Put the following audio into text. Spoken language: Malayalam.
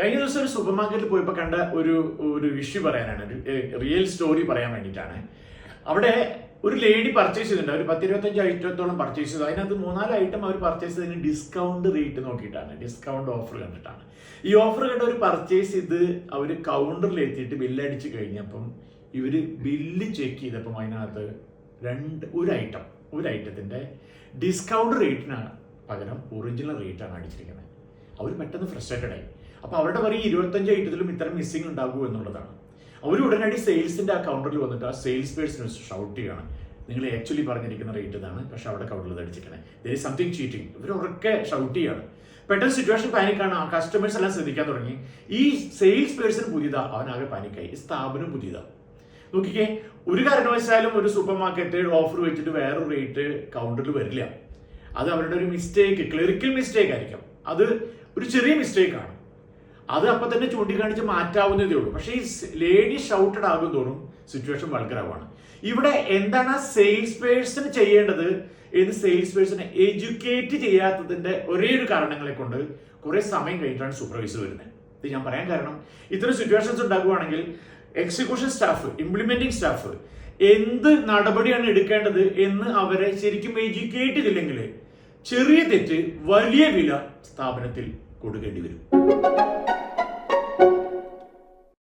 കഴിഞ്ഞ ദിവസം ഒരു സൂപ്പർ മാർക്കറ്റിൽ പോയപ്പോൾ കണ്ട ഒരു ഒരു ഇഷ്യൂ പറയാനാണ്. ഒരു റിയൽ സ്റ്റോറി പറയാൻ വേണ്ടിയിട്ടാണ്. അവിടെ ഒരു ലേഡി പർച്ചേസ് ചെയ്തിട്ടുണ്ട്. ഒരു പത്തിരുപത്തഞ്ച് ഐറ്റത്തോളം പർച്ചേസ് ചെയ്തു. അതിനകത്ത് മൂന്നാൽ ഐറ്റം അവർ പർച്ചേസ് ചെയ്തതിന് ഡിസ്കൗണ്ട് റേറ്റ് നോക്കിയിട്ടാണ്. ഡിസ്കൗണ്ട് ഓഫർ കണ്ടിട്ടാണ്. ഈ ഓഫർ കണ്ട് ഒരു പർച്ചേസ് ചെയ്ത് അവർ കൗണ്ടറിൽ എത്തിയിട്ട് ബില്ലടിച്ച് കഴിഞ്ഞപ്പം ഇവർ ബില്ല് ചെക്ക് ചെയ്തപ്പം അതിനകത്ത് രണ്ട് ഒരു ഐറ്റം ഒരു ഐറ്റത്തിന്റെ ഡിസ്കൗണ്ട് റേറ്റിനാണ് പകരം ഒറിജിനൽ റേറ്റാണ് അടിച്ചിരിക്കുന്നത്. അവർ പെട്ടെന്ന് ഫ്രസ്ട്രേറ്റഡ് ആയി. അപ്പൊ അവരുടെ പറയും ഇരുപത്തഞ്ച് ഐറ്റത്തിലും ഇത്തരം മിസ്സിംഗ് ഉണ്ടാകൂ എന്നുള്ളതാണ്. അവർ ഉടനടി സെയിൽസിന്റെ ആ കൗണ്ടറിൽ വന്നിട്ട് ആ സെയിൽസ് പേഴ്സിന് ഷൗട്ട് ചെയ്യണം. നിങ്ങൾ ആക്ച്വലി പറഞ്ഞിരിക്കുന്ന റേറ്റ് ഇതാണ് പക്ഷെ അവിടെ കൗണ്ടറിൽ അടിച്ചിരിക്കണേ. ദർ സംതിങ് ചീറ്റിംഗ് ഇവർ ഉറക്കെ ഷൗട്ട് ചെയ്യാണ്. പെട്ടെന്ന് സിറ്റുവേഷൻ പാനിക്കാണ് ആ കസ്റ്റമേഴ്സ് എല്ലാം ശ്രദ്ധിക്കാൻ തുടങ്ങി. ഈ സെയിൽസ് പേഴ്സൺ പുതിയതാ അവനാകെ പാനിക്കായി സ്ഥാപനം പുതിയതാ. നോക്കിക്കേ ഒരു കാരണവശാലും ഒരു സൂപ്പർ മാർക്കറ്റ് ഓഫർ വെച്ചിട്ട് വേറൊരു റേറ്റ് കൗണ്ടറിൽ വരില്ല. അത് അവരുടെ ഒരു മിസ്റ്റേക്ക് ക്ലറിക്കൽ മിസ്റ്റേക്ക് ആയിരിക്കും. അത് ഒരു ചെറിയ മിസ്റ്റേക്കാണ് അത് അപ്പൊ തന്നെ ചൂണ്ടിക്കാണിച്ച് മാറ്റാവുന്നതേ ഉള്ളൂ. പക്ഷേ ഈ ലേഡി ഷൗട്ടഡ് ആകും തോറും സിറ്റുവേഷൻ വൾഗറാവാണ് ഇവിടെ എന്താണ് ആ സെയിൽസ് പേഴ്സൺ ചെയ്യേണ്ടത് എന്ന് സെയിൽസ് പേഴ്സണെ എഡ്യൂക്കേറ്റ് ചെയ്യാത്തതിന്റെ ഒരേ ഒരു കാരണങ്ങളെ കൊണ്ട് കുറേ സമയം കഴിഞ്ഞിട്ടാണ് സൂപ്പർവൈസർ വരുന്നത്. ഇത് ഞാൻ പറയാൻ കാരണം ഇത്തരം സിറ്റുവേഷൻസ് ഉണ്ടാകുവാണെങ്കിൽ എക്സിക്യൂഷൻ സ്റ്റാഫ് ഇംപ്ലിമെന്റിംഗ് സ്റ്റാഫ് എന്ത് നടപടിയാണ് എടുക്കേണ്ടത് എന്ന് അവരെ ശരിക്കും എഡ്യൂക്കേറ്റ് ചെയ്തില്ലെങ്കിൽ ചെറിയ തെറ്റ് വലിയ വില സ്ഥാപനത്തിൽ കൊടുക്കേണ്ടി വരും.